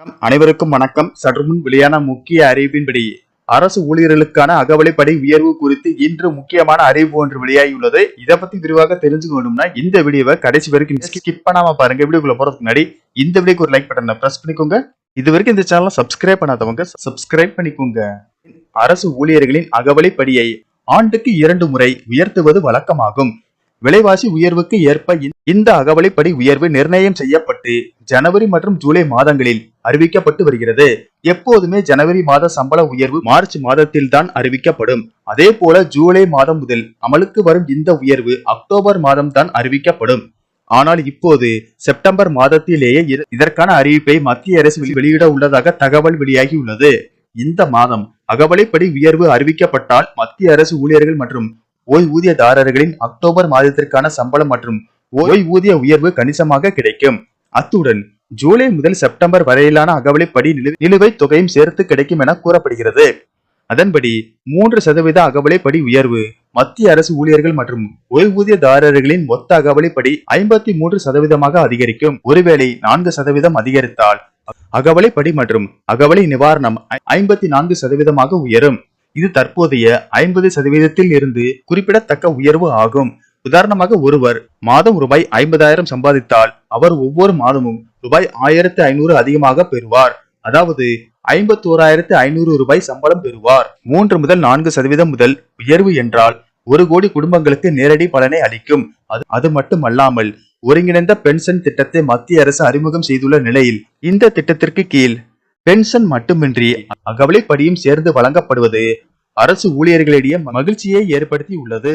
அனைவருக்கும் வணக்கம். சற்று முன் வெளியான முக்கிய அறிவிப்பின்படி அரசு ஊழியர்களுக்கான அகவலைப்படை உயர்வு குறித்து இன்று முக்கியமான அறிவிப்பு ஒன்று வெளியாகியுள்ளது. இதை பத்தி விரிவாக தெரிஞ்சுக்கணும்னா இந்த வீடியோவை கடைசி வரைக்கும் ஸ்கிப் பண்ணாம பாருங்க. வீடியோக்குள்ள போறதுக்கு முன்னாடி இந்த வீடியோக்கு ஒரு லைக் பட்டனை பிரஸ் பண்ணிக்கோங்க. இது வரைக்கும் இந்த சேனலை சப்ஸ்கிரைப் பண்ணாதவங்க சப்ஸ்கிரைப் பண்ணிக்கோங்க. அரசு ஊழியர்களின் அகவலைப்படியை ஆண்டுக்கு இரண்டு முறை உயர்த்துவது வழக்கமாகும். விலைவாசி உயர்வுக்கு ஏற்ப இந்த- அகவலைப்படி உயர்வு நிர்ணயம் செய்யப்பட்டு ஜனவரி மற்றும் ஜூலை மாதங்களில் அறிவிக்கப்பட்டு வருகிறது. எப்போதுமே ஜனவரி மாத சம்பள உயர்வு மார்ச் மாதத்தில் தான் அறிவிக்கப்படும். அதே போல ஜூலை மாதம் முதல் அமலுக்கு வரும் இந்த உயர்வு அக்டோபர் மாதம் தான் அறிவிக்கப்படும். ஆனால் இப்போது செப்டம்பர் மாதத்திலேயே இதற்கான அறிவிப்பை மத்திய அரசு வெளியிட உள்ளதாக தகவல் வெளியாகியுள்ளது இந்த மாதம் அகவலைப்படி உயர்வு அறிவிக்கப்பட்டால் மத்திய அரசு ஊழியர்கள் மற்றும் ஓய்வூதியதாரர்களின் அக்டோபர் மாதத்திற்கான சம்பளம் மற்றும் ஓய்வூதிய உயர்வு கணிசமாக கிடைக்கும். அத்துடன் ஜூலை முதல் செப்டம்பர் வரையிலான அகவலைப்படி நிலுவை நிலுவைத் தொகையும் சேர்த்து கிடைக்கும் என கூறப்படுகிறது. அதன்படி மூன்று சதவீத அகவலைப்படி உயர்வு மத்திய அரசு ஊழியர்கள் மற்றும் ஓய்வூதியதாரர்களின் மொத்த அகவலைப்படி ஐம்பத்தி மூன்று சதவீதமாக அதிகரிக்கும். ஒருவேளை நான்கு சதவீதம் அதிகரித்தால் அகவலைப்படி மற்றும் அகவலை நிவாரணம் ஐம்பத்தி நான்கு சதவீதமாக உயரும். இது தற்போதைய ஐம்பது சதவீதத்தில் இருந்து குறிப்பிடத்தக்க உயர்வு ஆகும். உதாரணமாக ஒருவர் மாதம் ரூபாய் ஐம்பதாயிரம் சம்பாதித்தால் அவர் ஒவ்வொரு மாதமும் ரூபாய் ஆயிரத்து ஐநூறு அதிகமாக பெறுவார். அதாவது ஐம்பத்தோராயிரத்து ஐநூறு ரூபாய் சம்பளம் பெறுவார். மூன்று முதல் நான்கு சதவீதம் முதல் உயர்வு என்றால் ஒரு கோடி குடும்பங்களுக்கு நேரடி பலனை அளிக்கும். அது அது மட்டுமல்லாமல் ஒருங்கிணைந்த பென்ஷன் திட்டத்தை மத்திய அரசு அறிமுகம் செய்துள்ள நிலையில் இந்த திட்டத்திற்கு கீழ் பென்ஷன் மட்டுமின்றி அகவலைப்படியும் சேர்ந்து வழங்கப்படுவது அரசு ஊழியர்களிடையே மகிழ்ச்சியை ஏற்படுத்தி உள்ளது